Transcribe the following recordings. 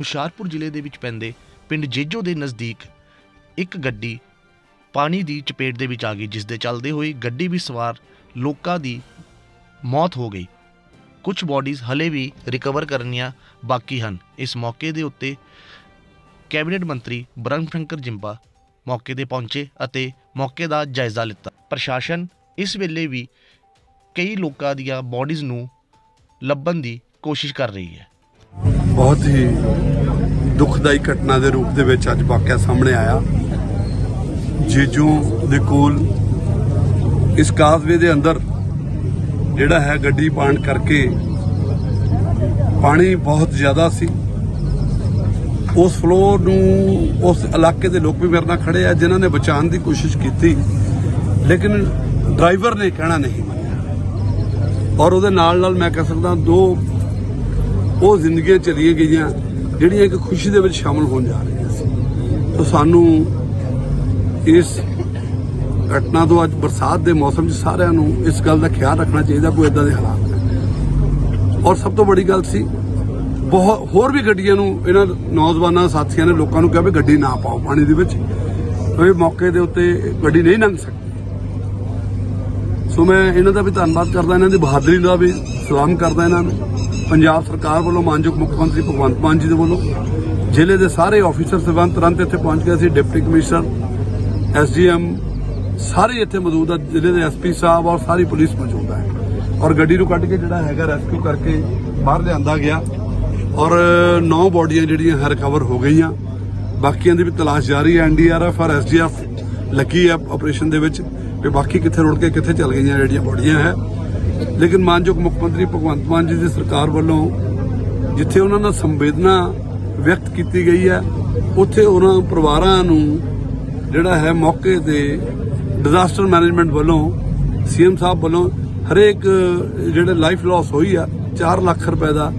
ਹੁਸ਼ਿਆਰਪੁਰ ਜ਼ਿਲ੍ਹੇ ਦੇ ਵਿੱਚ ਪੈਂਦੇ ਪਿੰਡ ਜੇਜੋ ਦੇ ਨਜ਼ਦੀਕ ਇੱਕ ਗੱਡੀ ਪਾਣੀ ਦੀ ਚਪੇਟ ਦੇ ਵਿੱਚ ਆ ਗਈ, ਜਿਸ ਦੇ ਚੱਲਦੇ ਹੋਏ ਗੱਡੀ ਵੀ ਸਵਾਰ ਲੋਕਾਂ ਦੀ ਮੌਤ ਹੋ ਗਈ। ਕੁਝ ਬਾਡੀਜ਼ ਹਲੇ ਵੀ ਰਿਕਵਰ ਕਰਨੀਆਂ ਬਾਕੀ ਹਨ। ਇਸ ਮੌਕੇ ਦੇ ਉੱਤੇ ਕੈਬਨਿਟ ਮੰਤਰੀ ਬ੍ਰਹਮ ਸ਼ੰਕਰ ਜਿੰਬਾ ਮੌਕੇ ਤੇ ਪਹੁੰਚੇ ਅਤੇ ਮੌਕੇ ਦਾ ਜਾਇਜ਼ਾ ਲਿੱਤਾ। ਪ੍ਰਸ਼ਾਸਨ ਇਸ ਵੇਲੇ ਵੀ ਕਈ ਲੋਕਾਂ ਦੀਆਂ ਬਾਡੀਜ਼ ਨੂੰ ਲੱਭਣ ਦੀ ਕੋਸ਼ਿਸ਼ ਕਰ ਰਹੀ ਹੈ। ਬਹੁਤ ਹੀ ਦੁਖਦਾਈ ਘਟਨਾ ਦੇ ਰੂਪ ਦੇ ਵਿੱਚ ਅੱਜ ਵਾਕਿਆ ਸਾਹਮਣੇ ਆਇਆ। ਜੀਜੂ ਦੇ ਕੋਲ ਇਸ ਕਾਸਵੇ ਦੇ ਅੰਦਰ ਜਿਹੜਾ ਹੈ ਗੱਡੀ ਪਾਣ ਕਰਕੇ ਪਾਣੀ ਬਹੁਤ ਜ਼ਿਆਦਾ ਸੀ। ਉਸ ਫਲੋਰ ਨੂੰ ਉਸ ਇਲਾਕੇ ਦੇ ਲੋਕ ਵੀ ਮੇਰੇ ਨਾਲ ਖੜੇ ਆ, ਜਿਨ੍ਹਾਂ ਨੇ ਬਚਾਉਣ ਦੀ ਕੋਸ਼ਿਸ਼ ਕੀਤੀ। ਲੇਕਿਨ ਡਰਾਈਵਰ ਨੇ ਕਹਿਣਾ ਨਹੀਂ ਮੰਨਿਆ। ਔਰ ਉਹਦੇ ਨਾਲ ਨਾਲ ਮੈਂ ਕਹਿ ਸਕਦਾ ਦੋ ਉਹ ਜ਼ਿੰਦਗੀਆਂ ਚਲੀਆਂ ਗਈਆਂ, ਜਿਹੜੀਆਂ ਇੱਕ ਖੁਸ਼ੀ ਦੇ ਵਿੱਚ ਸ਼ਾਮਲ ਹੋਣ ਜਾ ਰਹੀਆਂ ਸੀ। ਤਾਂ ਸਾਨੂੰ ਇਸ ਘਟਨਾ ਤੋਂ ਅੱਜ ਬਰਸਾਤ ਦੇ ਮੌਸਮ 'ਚ ਸਾਰਿਆਂ ਨੂੰ ਇਸ ਗੱਲ ਦਾ ਖਿਆਲ ਰੱਖਣਾ ਚਾਹੀਦਾ, ਕੋਈ ਇਦਾਂ ਦੇ ਹਾਲਾਤ ਨੇ ਔਰ ਸਭ ਤੋਂ ਵੱਡੀ ਗੱਲ ਸੀ, ਬਹੁਤ ਹੋਰ ਵੀ ਗੱਡੀਆਂ ਨੂੰ ਇਹਨਾਂ ਨੌਜਵਾਨਾਂ, ਸਾਥੀਆਂ ਨੇ ਲੋਕਾਂ ਨੂੰ ਕਿਹਾ ਵੀ ਗੱਡੀ ਨਾ ਪਾਓ ਪਾਣੀ ਦੇ ਵਿੱਚ। ਕਿਉਂਕਿ ਮੌਕੇ ਦੇ ਉੱਤੇ ਗੱਡੀ ਨਹੀਂ ਲੰਘ ਸਕਦੀ। ਸੋ ਮੈਂ ਇਹਨਾਂ ਦਾ ਵੀ ਧੰਨਵਾਦ ਕਰਦਾ, ਇਹਨਾਂ ਦੀ ਬਹਾਦਰੀ ਦਾ ਵੀ ਸਲਾਮ ਕਰਦਾ ਇਹਨਾਂ ਨੂੰ। ਪੰਜਾਬ ਸਰਕਾਰ ਵੱਲੋਂ ਮਾਨਯੋਗ ਮੁੱਖ ਮੰਤਰੀ ਭਗਵੰਤ ਮਾਨ ਜੀ ਦੇ ਵੱਲੋਂ ਜ਼ਿਲ੍ਹੇ ਦੇ ਸਾਰੇ ਆਫੀਸਰ ਸਵੰਤ ਤੁਰੰਤ ਇੱਥੇ ਪਹੁੰਚ ਗਏ ਸੀ, ਡਿਪਟੀ ਕਮਿਸ਼ਨਰ ਐਸਡੀਐਮ ਸਾਰੇ ਇੱਥੇ ਮੌਜੂਦ ਆ, ਜ਼ਿਲ੍ਹੇ ਦੇ ਐਸਪੀ ਸਾਹਿਬ ਔਰ ਸਾਰੀ ਪੁਲਿਸ ਮੌਜੂਦ ਹੈ ਔਰ ਗੱਡੀ ਨੂੰ ਕੱਢ ਕੇ ਜਿਹੜਾ ਹੈਗਾ ਰੈਸਕਿਊ ਕਰਕੇ ਬਾਹਰ ਲਿਆਂਦਾ ਗਿਆ। ਔਰ ਨੌ ਬੋਡੀਆਂ ਜਿਹੜੀਆਂ ਹੈ ਰਿਕਵਰ ਹੋ ਗਈਆਂ। ਬਾਕੀਆਂ ਦੀ ਵੀ ਤਲਾਸ਼ ਜਾਰੀ ਹੈ ਐਨਡੀਆਰਐਫ ਔਰ ਐਸਡੀਐਫ ਲੱਗੀ ਹੈ ਆਪਰੇਸ਼ਨ ਦੇ ਵਿੱਚ। ਵੀ ਬਾਕੀ ਕਿੱਥੇ ਰੁੜ ਕੇ ਕਿੱਥੇ ਚਲ ਗਈਆਂ ਜਿਹੜੀਆਂ ਬੋਡੀਆਂ ਹੈ। ਲੇਕਿਨ ਮਾਨਯੋਗ ਮੁੱਖ ਮੰਤਰੀ ਭਗਵੰਤ ਮਾਨ ਜੀ ਦੀ ਸਰਕਾਰ ਵੱਲੋਂ ਜਿੱਥੇ ਉਹਨਾਂ ਨਾਲ ਸੰਵੇਦਨਾ ਵਿਅਕਤ ਕੀਤੀ ਗਈ ਹੈ, ਉੱਥੇ ਉਹਨਾਂ ਪਰਿਵਾਰਾਂ ਨੂੰ ਜਿਹੜਾ ਹੈ ਮੌਕੇ ਤੇ ਡਿਜ਼ਾਸਟਰ ਮੈਨੇਜਮੈਂਟ ਵੱਲੋਂ, ਸੀਐਮ ਸਾਹਿਬ ਵੱਲੋਂ ਹਰੇਕ ਜਿਹੜੇ ਲਾਈਫ ਲਾਸ ਹੋਈ ਆ 4 ਲੱਖ ਰੁਪਏ ਦਾ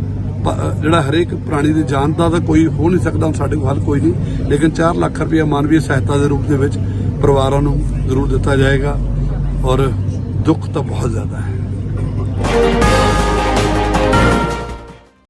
ਜਿਹੜਾ ਹਰੇਕ ਪ੍ਰਾਣੀ ਦੀ ਜਾਨ ਦਾ ਤਾਂ ਕੋਈ ਹੋ ਨਹੀਂ ਸਕਦਾ, ਸਾਡੇ ਕੋਲ ਹੱਲ ਕੋਈ ਨਹੀਂ। ਲੇਕਿਨ 4 ਲੱਖ ਰੁਪਏ ਮਾਨਵੀ ਸਹਾਇਤਾ ਦੇ ਰੂਪ ਦੇ ਵਿੱਚ ਪਰਿਵਾਰਾਂ ਨੂੰ ਜ਼ਰੂਰ ਦਿੱਤਾ ਜਾਏਗਾ ਔਰ ਦੁੱਖ ਤਾਂ ਬਹੁਤ ਜ਼ਿਆਦਾ ਹੈ।